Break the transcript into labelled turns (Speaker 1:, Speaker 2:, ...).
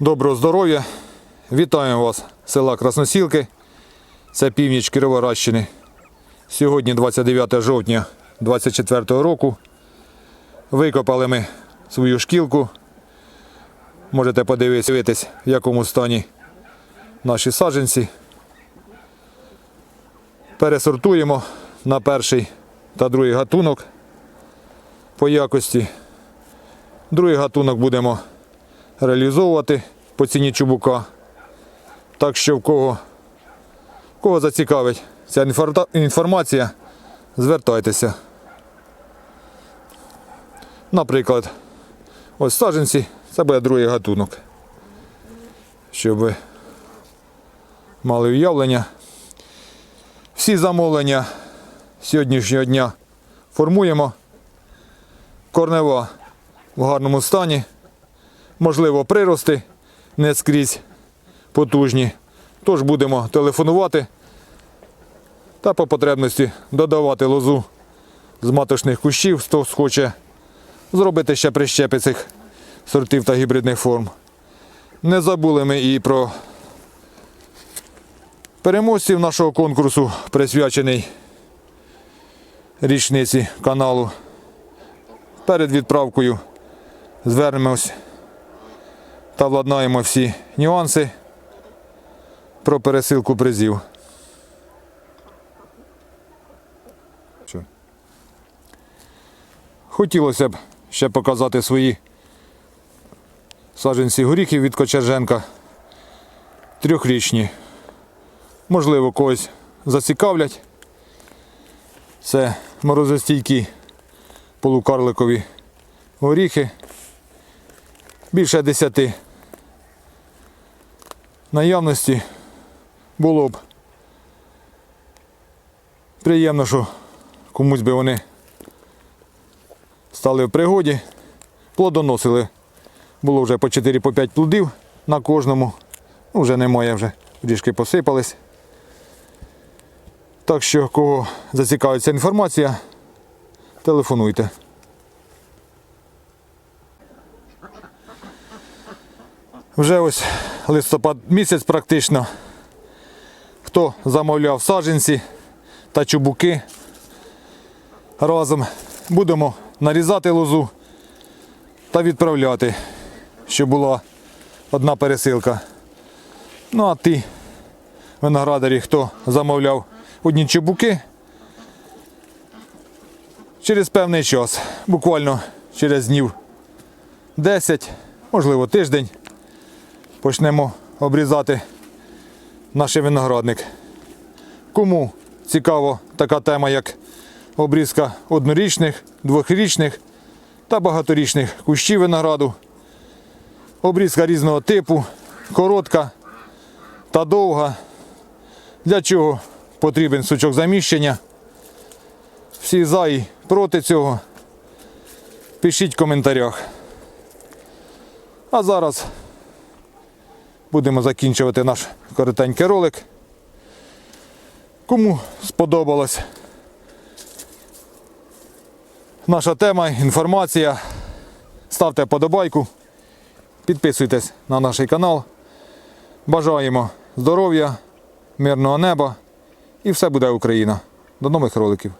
Speaker 1: Доброго здоров'я! Вітаємо вас села Красносілки. Це північ Кіровоградщини. Сьогодні 29 жовтня 24 року. Викопали ми свою шкілку. Можете подивитись, в якому стані наші саджанці. Пересортуємо на перший та другий гатунок по якості. Другий гатунок будемо реалізовувати по ціні чубука. Так що в кого, кого зацікавить ця інформація, звертайтеся. Наприклад, ось саджанці, це буде другий гатунок. Щоб мали уявлення. Всі замовлення сьогоднішнього дня формуємо. Корнева в гарному стані можливо, прирости не скрізь потужні. Тож будемо телефонувати та по потребності додавати лозу з маточних кущів, хто схоче зробити ще прищепи цих сортів та гібридних форм. Не забули ми і про переможців нашого конкурсу, присвячений річниці каналу. Перед відправкою звернемось та владнаємо всі нюанси про пересилку призів. Хотілося б ще показати свої саджанці горіхів від Кочерженка. Трьохрічні. Можливо, когось зацікавлять. Це морозостійкі полукарликові горіхи. Більше десяти наявності було б приємно, що комусь би вони стали в пригоді, плодоносили. Було вже по 4-5 плодів на кожному. Ну, вже немає, вже трішки посипались. Так що, кого зацікавить ця інформація, телефонуйте. Вже ось листопад місяць практично. Хто замовляв саджанці та чубуки. Разом будемо нарізати лозу та відправляти, щоб була одна пересилка. Ну а ті виноградарі, хто замовляв одні чубуки, через певний час, буквально через днів 10, можливо тиждень почнемо обрізати наш виноградник. Кому цікава така тема, як обрізка однорічних, двохрічних та багаторічних кущів винограду, обрізка різного типу, коротка та довга. Для чого потрібен сучок заміщення? Всі за і проти цього. Пишіть в коментарях. А зараз будемо закінчувати наш коротенький ролик. Кому сподобалась наша тема, інформація, ставте подобайку, підписуйтесь на наш канал. Бажаємо здоров'я, мирного неба і все буде Україна. До нових роликів.